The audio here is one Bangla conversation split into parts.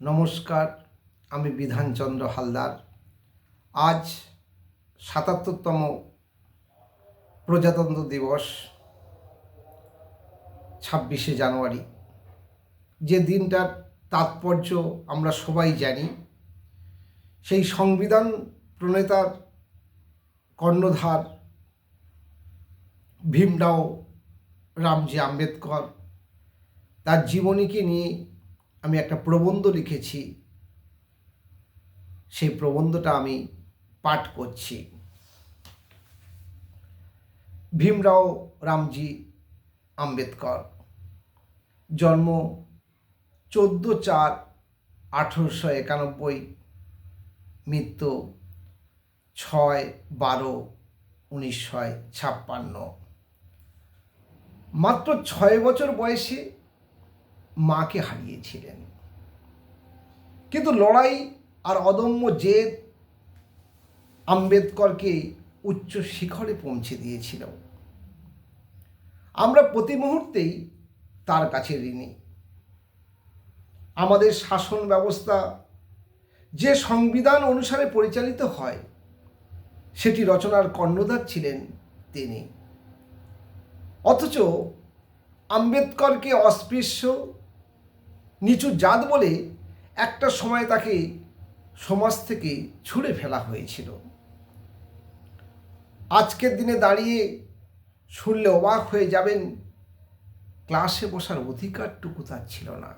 নমস্কার, আমি বিধানচন্দ্র হালদার। আজ সাতাত্তরতম প্রজাতন্ত্র দিবস, ছাব্বিশে জানুয়ারি। যে দিনটার তাৎপর্য আমরা সবাই জানি, সেই সংবিধান প্রণেতার কর্ণধার ভীমরাও রামজি আম্বেদকর, তার জীবনীকে নিয়ে আমি একটা প্রবন্ধ লিখেছি। সেই প্রবন্ধটা আমি পাঠ করছি। ভীমরাও রামজি আম্বেদকর। জন্ম চোদ্দ চার আঠেরোশো একানব্বই, মৃত্যু ছয় বারো উনিশশো ছাপ্পান্ন। মাত্র ছয় বছর বয়সে মাকে হারিয়েছিলেন। কিন্তু লড়াই আর অদম্য জেদ আম্বেদকরকে উচ্চ শিখরে পৌঁছে দিয়েছিল। আমরা প্রতি মুহূর্তেই তার কাছে ঋণী। আমাদের শাসন ব্যবস্থা, যে সংবিধান অনুসারে পরিচালিত হয়, সেটি রচনার কর্ণধার ছিলেন তিনি। অথচ আম্বেদকরকে অস্পৃশ্য নিচু জাত বলে একটা সময় তাকে সমাজ থেকে ছুঁড়ে ফেলা হয়েছিল। আজকের দিনে দাঁড়িয়ে শুনলে অবাক হয়ে যাবেন, ক্লাসে বসার অধিকারটুকু তার ছিল না।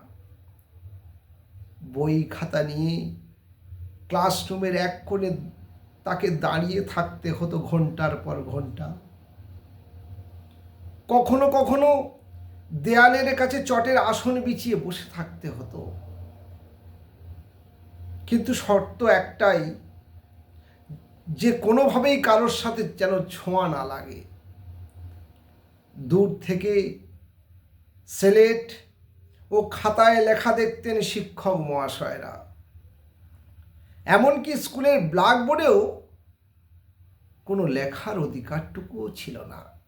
বই খাতা নিয়ে ক্লাসরুমের এক কোণে তাকে দাঁড়িয়ে থাকতে হতো ঘণ্টার পর ঘণ্টা। কখনো কখনো দেয়ালের কাছে চটের আসন বিছিয়ে বসে থাকতে হতো। কিন্তু শর্ত একটাই, যে কোনোভাবেই কারোর সাথে যেন ছোঁয়া না লাগে। দূর থেকে সেলেট ও খাতায় লেখা দেখতেন শিক্ষক মহাশয়রা। এমনকি স্কুলের ব্ল্যাকবোর্ডেও কোনো লেখার অধিকারটুকুও ছিল না।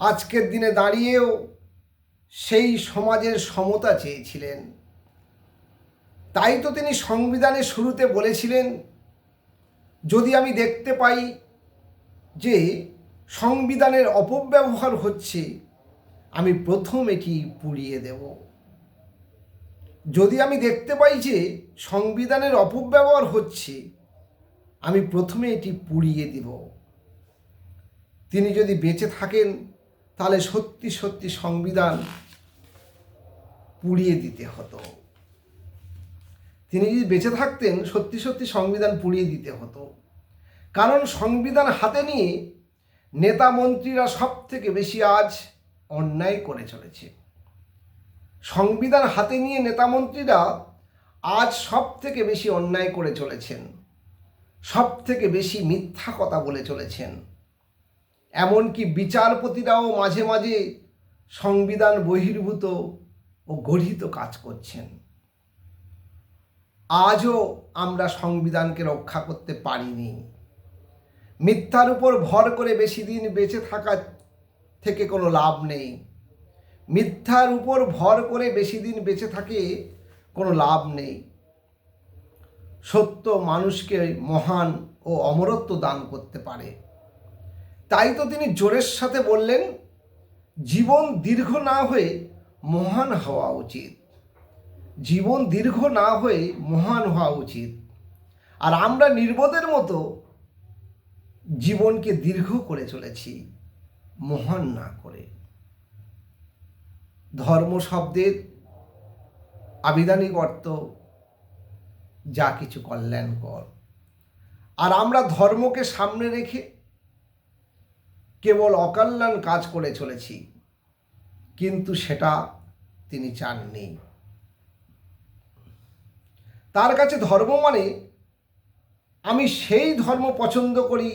আজকের দিনে দাঁড়িয়েও সেই সমাজের সমতা চেয়েছিলেন। তাই তো তিনি সংবিধানের শুরুতে বলেছিলেন, যদি আমি দেখতে পাই যে সংবিধানের অপব্যবহার হচ্ছে, আমি প্রথম এটি পুড়িয়ে দেব। যদি আমি দেখতে পাই যে সংবিধানের অপব্যবহার হচ্ছে, আমি প্রথমে এটি পুড়িয়ে দিব। তিনি যদি বেঁচে থাকেন তাহলে সত্যি সত্যি সংবিধান পুড়িয়ে দিতে হতো। তিনি যদি বেঁচে থাকতেন, সত্যি সত্যি সংবিধান পুড়িয়ে দিতে হতো। কারণ সংবিধান হাতে নিয়ে নেতা মন্ত্রীরা সব থেকে বেশি আজ অন্যায় করে চলেছে। সংবিধান হাতে নিয়ে নেতা মন্ত্রীরা আজ সব থেকে বেশি অন্যায় করে চলেছেন। সব থেকে বেশি মিথ্যা কথা বলে চলেছেন। এমনকি বিচারপতিরাও মাঝে মাঝে সংবিধান বহির্ভূত ও গঠিত কাজ করছেন। আজও আমরা সংবিধানকে রক্ষা করতে পারিনি। মিথ্যার উপর ভর করে বেশি দিন বেঁচে থাকা থেকে কোনো লাভ নেই। মিথ্যার উপর ভর করে বেশি দিন বেঁচে থাকে কোনো লাভ নেই। সত্য মানুষকে মহান ও অমরত্ব দান করতে পারে। তাই তো তিনি জোরের সাথে বললেন, জীবন দীর্ঘ না হয়ে মহান হওয়া উচিত। জীবন দীর্ঘ না হয়ে মহান হওয়া উচিত। আর আমরা নির্বোধের মতো জীবনকে দীর্ঘ করে চলেছি, মহান না করে। ধর্ম শব্দের আবিধানিক অর্থ, যা কিছু কল্যাণকর। আর আমরা ধর্মকে সামনে রেখে কেবল অকল্যাণ কাজ করে চলেছি, কিন্তু সেটা তিনি চাননি। তার কাছে ধর্ম মানে আমি সেই ধর্ম পছন্দ করি,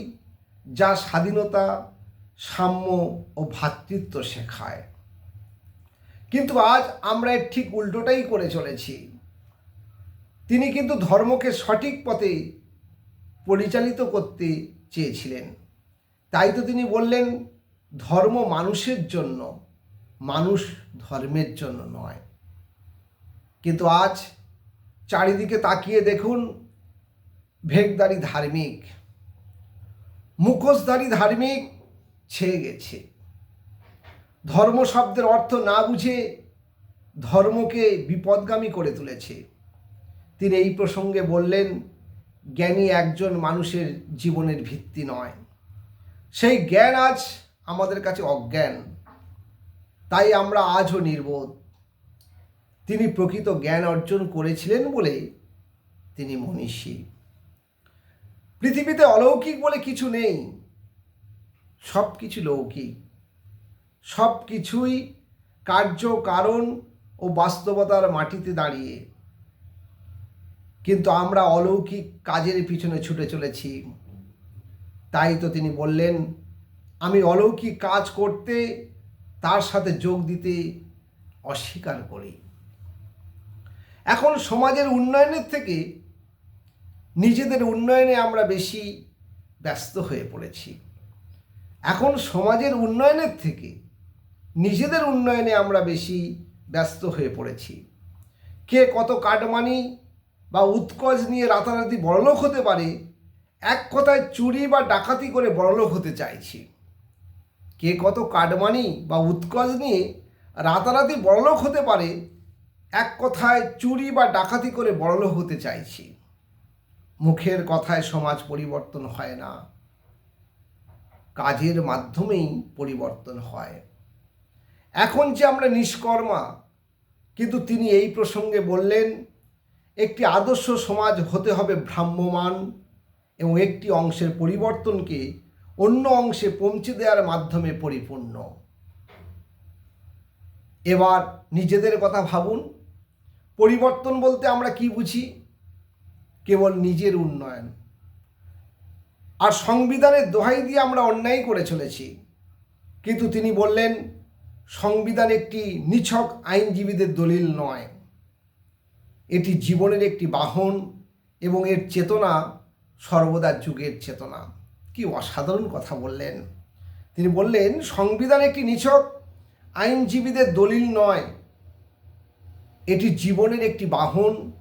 যা স্বাধীনতা, সাম্য ও ভ্রাতৃত্ব শেখায়। কিন্তু আজ আমরা এর ঠিক উল্টোটাই করে চলেছি। তিনি কিন্তু ধর্মকে সঠিক পথে পরিচালিত করতে চেয়েছিলেন। তাই তো তিনি বললেন, ধর্ম মানুষের জন্য, মানুষ ধর্মের জন্য নয়। কিন্তু আজ চারিদিকে তাকিয়ে দেখুন ভেগদারি ধার্মিক, মুখোশধারী ধার্মিক ছেয়ে গেছে। ধর্ম শব্দের অর্থ না বুঝে ধর্মকে বিপদগামী করে তুলেছে। তিনি এই প্রসঙ্গে বললেন, জ্ঞানী একজন মানুষের জীবনের ভিত্তি নয়। সেই জ্ঞান আজ আমাদের কাছে অজ্ঞান। তাই আমরা আজও নির্বোধ। তিনি প্রকৃত জ্ঞান অর্জন করেছিলেন বলে তিনি মনীষী। পৃথিবীতে অলৌকিক বলে কিছু নেই। সব কিছু লৌকিক। সব কিছুই কার্য, কারণ ও বাস্তবতার মাটিতে দাঁড়িয়ে। কিন্তু আমরা অলৌকিক কাজের পিছনে ছুটে চলেছি। তাই তো তিনি বললেন, আমি অলৌকিক কাজ করতে তার সাথে যোগ দিতে অস্বীকার করি। এখন সমাজের উন্নয়নের থেকে নিজেদের উন্নয়নে আমরা বেশি ব্যস্ত হয়ে পড়েছি। এখন সমাজের উন্নয়নের থেকে নিজেদের উন্নয়নে আমরা বেশি ব্যস্ত হয়ে পড়েছি। কে কত কাটমানি বা উৎকজ নিয়ে রাতারাতি বড়লোক হতে পারে এক কথায় চুরি বা ডাকাতি করে বড়লোক হতে চাইছি। কে কত কাটমানি বা উৎকজ নিয়ে রাতারাতি বড়লোক হতে পারে, এক কথায় চুরি বা ডাকাতি করে বড়লোক হতে চাইছি। মুখের কথায় সমাজ পরিবর্তন হয় না, কাজের মাধ্যমেই পরিবর্তন হয়। এখন যে আমরা নিষ্কর্মা, কিন্তু তিনি এই প্রসঙ্গে বললেন, একটি আদর্শ সমাজ হতে হবে ভ্রাম্যমান এবং একটি অংশের পরিবর্তনকে অন্য অংশে পৌঁছে দেওয়ার মাধ্যমে পরিপূর্ণ। এবার নিজেদের কথা ভাবুন। পরিবর্তন বলতে আমরা কি বুঝি? কেবল নিজের উন্নয়ন। আর সংবিধানের দোহাই দিয়ে আমরা অন্যায় করে চলেছি। কিন্তু তিনি বললেন, সংবিধান একটি নিছক আইনজীবীদের দলিল নয়। এটি জীবনের একটি বাহন এবং এর চেতনা সর্বদা যুগের চেতনা। কি অসাধারণ কথা বললেন। তিনি বললেন, সংবিধান একটি নিছক? আইনজীবীদের দলিল নয়। এটি জীবনের একটি বাহন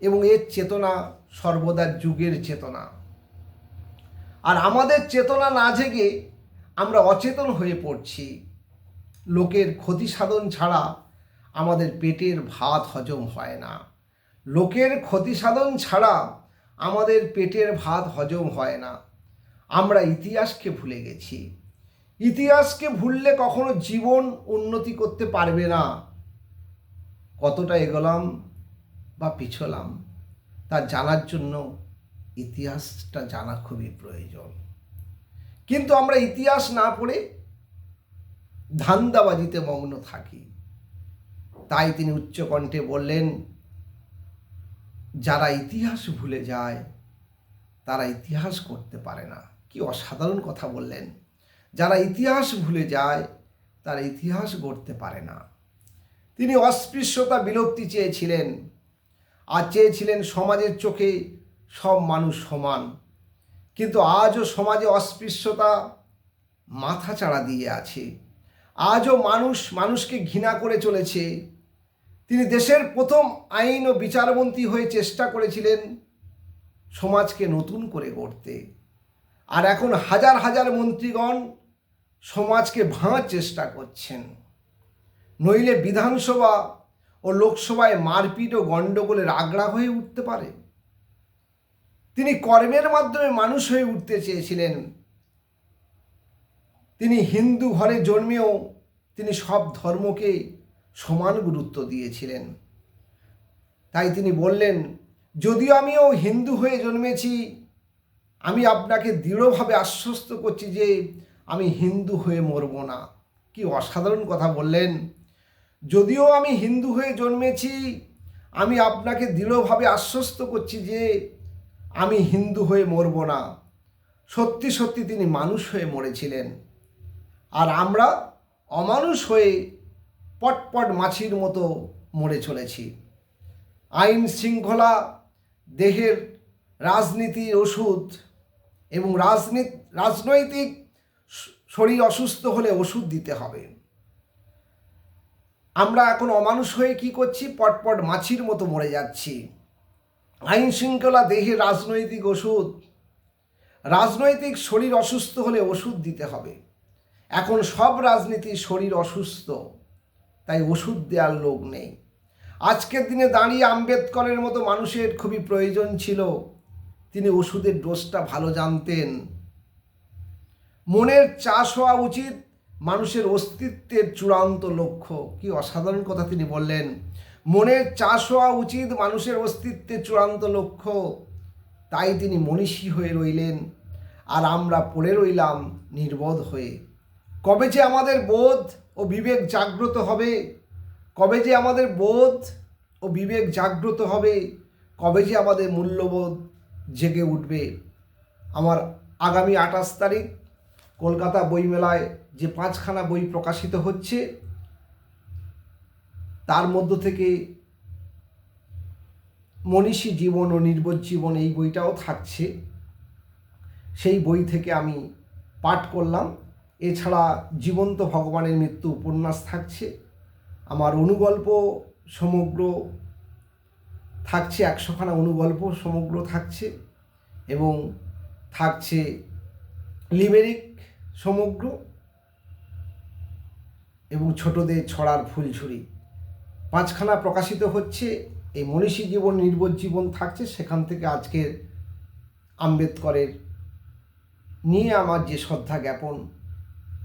এবং এর চেতনা সর্বদা যুগের চেতনা। আর আমাদের চেতনা না জেগে আমরা অচেতন হয়ে পড়ছি। লোকের ক্ষতি সাধন ছাড়া আমাদের পেটের ভাত হজম হয় না। লোকের ক্ষতি সাধন ছাড়া আমাদের পেটের ভাত হজম হয় না। আমরা ইতিহাসকে ভুলে গেছি। ইতিহাসকে ভুললে কখনো জীবন উন্নতি করতে পারবে না। কতটা এগোলাম বা পিছলাম, তা জানার জন্য ইতিহাসটা জানা খুবই প্রয়োজন। কিন্তু আমরা ইতিহাস না পড়ে ধান্দাবাজিতে মগ্ন থাকি। তাই তিনি উচ্চকণ্ঠে বললেন যারা ইতিহাস ভুলে যায়, তারা ইতিহাস করতে পারে না। কি অসাধারণ কথা বললেন। যারা ইতিহাস ভুলে যায়, তারা ইতিহাস গড়তে পারে না। তিনি অস্পৃশ্যতা বিলুপ্তি চেয়েছিলেন। আর চেয়েছিলেন সমাজের চোখে সব মানুষ সমান। কিন্তু আজও সমাজে অস্পৃশ্যতা মাথা চাড়া দিয়ে আছে। আজও মানুষ মানুষকে ঘৃণা করে চলেছে। তিনি দেশের প্রথম আইন ও বিচারমন্ত্রী হয়ে চেষ্টা করেছিলেন সমাজকে নতুন করে গড়তে। আর এখন হাজার হাজার মন্ত্রীগণ সমাজকে ভাঙার চেষ্টা করছেন। নইলে বিধানসভা ও লোকসভায় মারপিট ও গণ্ডগোলের আগ্রা হয়ে উঠতে পারে। তিনি কর্মের মাধ্যমে মানুষ হয়ে উঠতে চেয়েছিলেন। তিনি হিন্দু ঘরে জন্মেও তিনি সব ধর্মকে সমান গুরুত্ব দিয়েছিলেন। তাই তিনি বললেন, যদিও আমিও হিন্দু হয়ে জন্মেছি, আমি আপনাকে দৃঢ়ভাবে আশ্বস্ত করছি যে আমি হিন্দু হয়ে মরব না। কি অসাধারণ কথা বললেন। যদিও আমি হিন্দু হয়ে জন্মেছি, আমি আপনাকে দৃঢ়ভাবে আশ্বস্ত করছি যে আমি হিন্দু হয়ে মরব না। সত্যি সত্যি তিনি মানুষ হয়ে মরেছিলেন। আর আমরা অমানুষ হয়ে পটপট মাছির মতো মরে চলেছি। আইন শৃঙ্খলা, দেহের রাজনীতির ওষুধ এবং রাজনীতি, রাজনৈতিক শরীর অসুস্থ হলে ওষুধ দিতে হবে। আমরা এখন অমানুষ হয়ে কি করছি? পটপট মাছির মতো মরে যাচ্ছি। আইন শৃঙ্খলা দেহে রাজনৈতিক ওষুধ, রাজনৈতিক শরীর অসুস্থ হলে ওষুধ দিতে হবে। এখন সব রাজনীতির শরীর অসুস্থ। তাই ওষুধ দেওয়ার লোক নেই। আজকের দিনে দাঁড়িয়ে আম্বেদকরের মতো মানুষের খুবই প্রয়োজন ছিল। তিনি ওষুধের ডোজটা ভালো জানতেন। মনের চাষ হওয়া উচিত, মানুষের অস্তিত্বের চূড়ান্ত লক্ষ্য। কি অসাধারণ কথা তিনি বললেন। মনের চাষ হওয়া উচিত, মানুষের অস্তিত্বের চূড়ান্ত লক্ষ্য। তাই তিনি মনীষী হয়ে রইলেন। আর আমরা পড়ে রইলাম নির্বোধ হয়ে। কবে যে আমাদের বোধ ও বিবেক জাগ্রত হবে। কবে যে আমাদের বোধ, ও বিবেক জাগ্রত হবে। কবে যে আমাদের মূল্যবোধ জেগে উঠবে। আমার আগামী আঠাশ তারিখ কলকাতা বইমেলায় যে পাঁচখানা বই প্রকাশিত হচ্ছে, তার মধ্য থেকে মনীষী জীবন ও নির্বোধ জীবন এই বইটাও থাকছে। সেই বই থেকে আমি পাঠ করলাম। এছাড়া জীবন্ত ভগবানের মৃত্যু উপন্যাস থাকছে। আমার অনুগল্প সমগ্র থাকছে, একশোখানা অনুগল্প সমগ্র থাকছে এবং থাকছে লিমেরিক সমগ্র এবং ছোটদের ছড়ার ফুলঝুরি। পাঁচখানা প্রকাশিত হচ্ছে, এই মনীষী জীবন, নির্বোধ জীবন থাকছে। সেখান থেকে আজকের আম্বেদকরের নিয়ে আমার যে শ্রদ্ধা জ্ঞাপন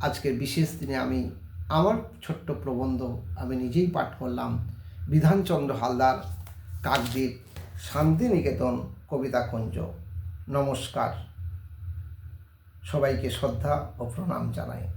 আজকের বিশেষ দিনে আমি আমার ছোট্ট প্রবন্ধ আমি নিজেই পাঠ করলাম। বিধানচন্দ্র হালদার, কাকদ্বীপ, শান্তিনিকেতন, কবিতা কুঞ্জ। নমস্কার। সবাইকে শ্রদ্ধা ও প্রণাম জানাই।